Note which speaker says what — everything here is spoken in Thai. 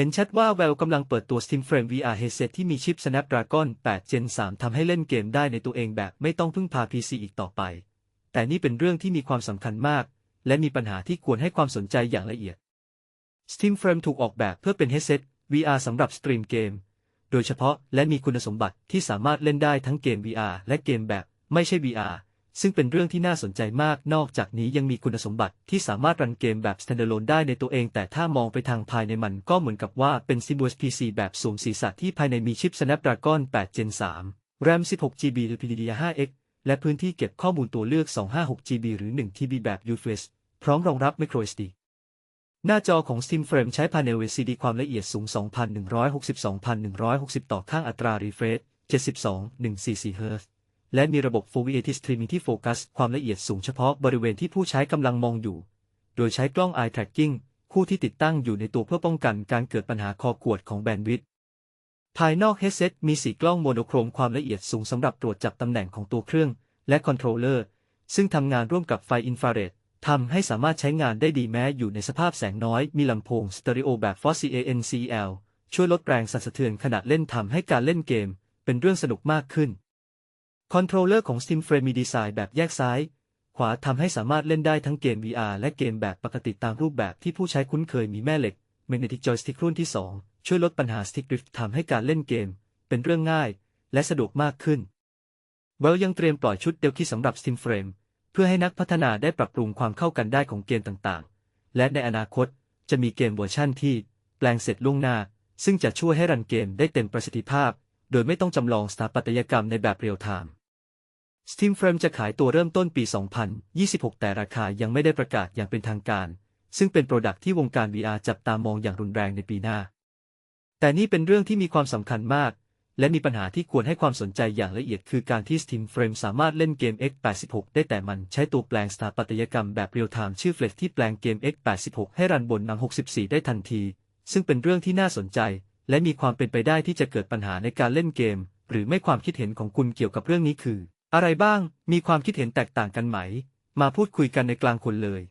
Speaker 1: เห็นชัดว่า Valve กำลังเปิดตัว Steam Frame VR headset ที่มีชิป Snapdragon 8 Gen 3 ทำให้เล่นเกมได้ในตัวเองแบบไม่ต้องพึ่งพา PC อีกต่อไป แต่นี่เป็นเรื่องที่มีความสำคัญมาก และมีปัญหาที่ควรให้ความสนใจอย่างละเอียด Steam Frame ถูกออกแบบเพื่อเป็น headset VR สำหรับสตรีมเกม โดยเฉพาะและมีคุณสมบัติที่สามารถเล่นได้ทั้งเกม VR และเกมแบบไม่ใช่ VR ซึ่งเป็นเรื่องที่น่าสนใจมาก นอกจากนี้ยังมีคุณสมบัติที่สามารถรันเกมแบบ standalone ได้ในตัวเอง แต่ถ้ามองไปทางภายในมันก็เหมือนกับว่าเป็น Seamless PC แบบสวมศีรษะที่ภายในมีชิป Snapdragon 8 Gen 3 RAM 16GB หรือ PDDR5X และพื้นที่เก็บข้อมูลตัวเลือก 256GB หรือ 1TB แบบ UFS พร้อมรองรับ microSD หน้าจอของ Steam Frame ใช้ Panel LCD ความละเอียดสูง 2160-2160 ต่อข้างอัตรา refresh 72.144 Hz และมีระบบ Full HD Streaming ที่โฟกัสความละเอียดสูงเฉพาะบริเวณที่ผู้ใช้กำลังมองอยู่ โดยใช้กล้อง Eye Tracking คู่ที่ติดตั้งอยู่ในตัวเพื่อป้องกันการเกิดปัญหาคอขวดของแบนด์วิดต์ภายนอก headset มีสีกล้องโมโนโครมความละเอียดสูงสำหรับตรวจจับตำแหน่งของตัวเครื่อง และคอนโทรลเลอร์ ซึ่งทำงานร่วมกับไฟอินฟราเรดทำให้สามารถใช้งานได้ดีแม้อยู่ในสภาพแสงน้อย มีลำโพงสเตอริโอแบบ Force ANC L ช่วยลดแรงสั่นสะเทือนขณะเล่นทำให้การเล่นเกม เป็นเรื่องสนุกมากขึ้น คอนโทรลเลอร์ของ Steam Frame มีดีไซน์แบบแยกซ้าย ขวาทำให้สามารถเล่นได้ทั้งเกม VR และเกมแบบปกติตามรูปแบบที่ผู้ใช้คุ้นเคยมีแม่เหล็ก Magnetic Joystick รุ่นที่ 2 ช่วยลดปัญหา Stick Drift ทำให้การเล่นเกม เป็นเรื่องง่าย และสะดวกมากขึ้น Valve ยังเตรียมปล่อยชุดเดลคิสำหรับ Steam Frame เพื่อให้นักพัฒนาได้ปรับปรุงความเข้ากันได้ของเกมต่างๆ และในอนาคตจะมีเกมเวอร์ชั่นที่ แปลงเสร็จล่วงหน้า ซึ่งจะช่วยให้รันเกมได้เต็มประสิทธิภาพ โดยไม่ต้องจำลองสถาปัตยกรรมในแบบเรียลไทม์ Steam Frame จะขายตัวเริ่มต้นปี 2026 แต่ราคายังไม่ได้ประกาศอย่างเป็นทางการ ซึ่งเป็นโปรดักที่วงการ VR จับตามองอย่างรุนแรงในปีหน้า แต่นี่เป็นเรื่องที่มีความสำคัญมาก และมีปัญหาที่ควรให้ความสนใจอย่างละเอียดคือการที่ Steam Frame สามารถเล่นเกม X86 ได้แต่มันใช้ตัวแปลงสถาปัตยกรรมแบบเรียลไทม์ชื่อ Flex ที่แปลงเกม X86 ให้รันบนหนัง 64 ได้ทันที ซึ่งเป็นเรื่องที่น่าสนใจ และมีความเป็นไปได้ที่จะเกิดปัญหาในการเล่นเกม หรือไม่ความคิดเห็นของคุณเกี่ยวกับเรื่องนี้คือ อะไรบ้าง มีความคิดเห็นแตกต่างกันไหม มาพูดคุยกันในกลางคนเลย